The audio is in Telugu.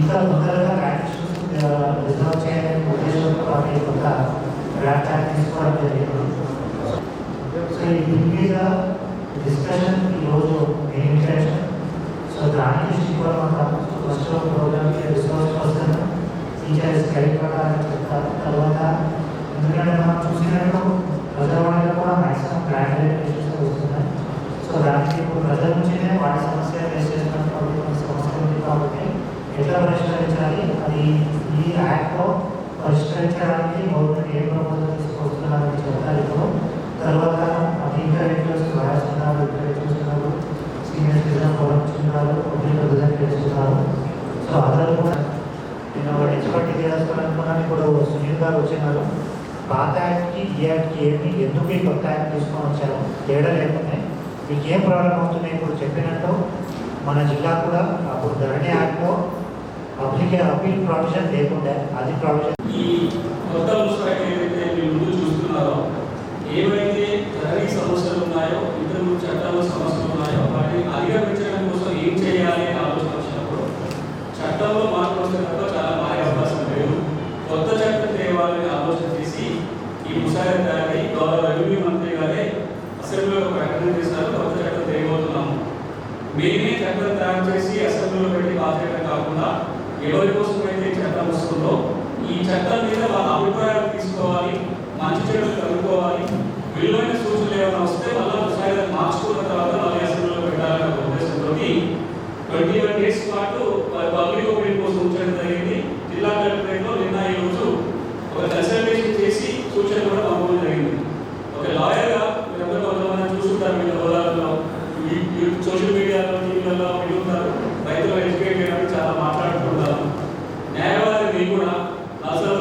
ఇంకా తొందరగా ప్రాక్టీస్ రిజర్వ్ చేయాలని ఉద్దేశంతో వాటి కొంత రాష్ట్రాన్ని తీసుకోవడం జరిగింది సో ఈ దీని మీద డిస్కషన్ ఈరోజు నేను టీచర్స్ గైడ్ ప్రకారం చెప్తారు తర్వాత ఎందుకంటే మనం చూసినట్టు ప్రజావాణిలో కూడా మ్యాక్సిమం ప్లాన్ వస్తున్నాయి సో దానికి ఇప్పుడు ప్రజల నుంచినే వాటి సమస్య ఫేస్ చేసినటువంటి కొన్ని సమస్య ఉంది కాబట్టి ఎట్లా పరిష్కరించాలి అది ఈ యాక్ట్లో పరిష్కరించడానికి గవర్నమెంట్ ఏ ప్రపోజల్ తీసుకొస్తున్నారని నేను ఒకటి ఎక్స్పర్ట్ ఇప్పుడు సునీల్ గారు వచ్చినారు. పాత యాక్ట్కి ఈ యాక్ట్కి ఏమి ఎందుకు ఈ కొత్త యాక్ట్ తీసుకొని వచ్చారు? తేడా లేకుండా. మీకు ఏం ప్రాబ్లం అవుతున్నాయి ఇప్పుడు చెప్పినట్టు? మన జిల్లా కూడా అప్పుడు ధరణి యాక్ట్లో పబ్లిక్ అపీల్ ప్రొవిజన్ లేకుండే. అది ప్రొవిజన్ ఈ కొత్త ముసాయిదా ఏదైతే మీరు ముందు చూస్తున్నారో ఏవైతే ధరణి సమస్యలు ఉన్నాయో ఇంతకు చట్టాల సమస్యలు ఉన్నాయో వాటిని అధిగమించడం కోసం ఏం చేయాలి అని ఆలోచన వచ్చినప్పుడు చట్టంలో మార్పు వస్తే తప్ప చాలా మారే అవకాశం లేదు కొత్త చట్టం తేవాలని ఆలోచన చేసి ఈ ముసాయిదా తయారై గౌరవ రెవెన్యూ మంత్రి గారే అసెంబ్లీలో ఒక ప్రకటన చేశారు. కొత్త చట్టం తేయబోతున్నాము మేమే చట్టం తయారు చేసి అసెంబ్లీలో పెట్టి పాస్ కాకుండా ఎవరి కోసం అయితే చట్టం వస్తుందో ఈ చట్టం మీద వాళ్ళ అభిప్రాయాలు తీసుకోవాలి మంచి చెడులు కనుక్కోవాలి విలువైన సూచనలు ఏమైనా వస్తే మళ్ళీ సోషల్ మీడియాలో టీవీలలో అడుగుతారు రైతులు ఎడ్యుకేట్ చేయడానికి చాలా మాట్లాడుతుంటారు న్యాయవాది కూడా నర్సలు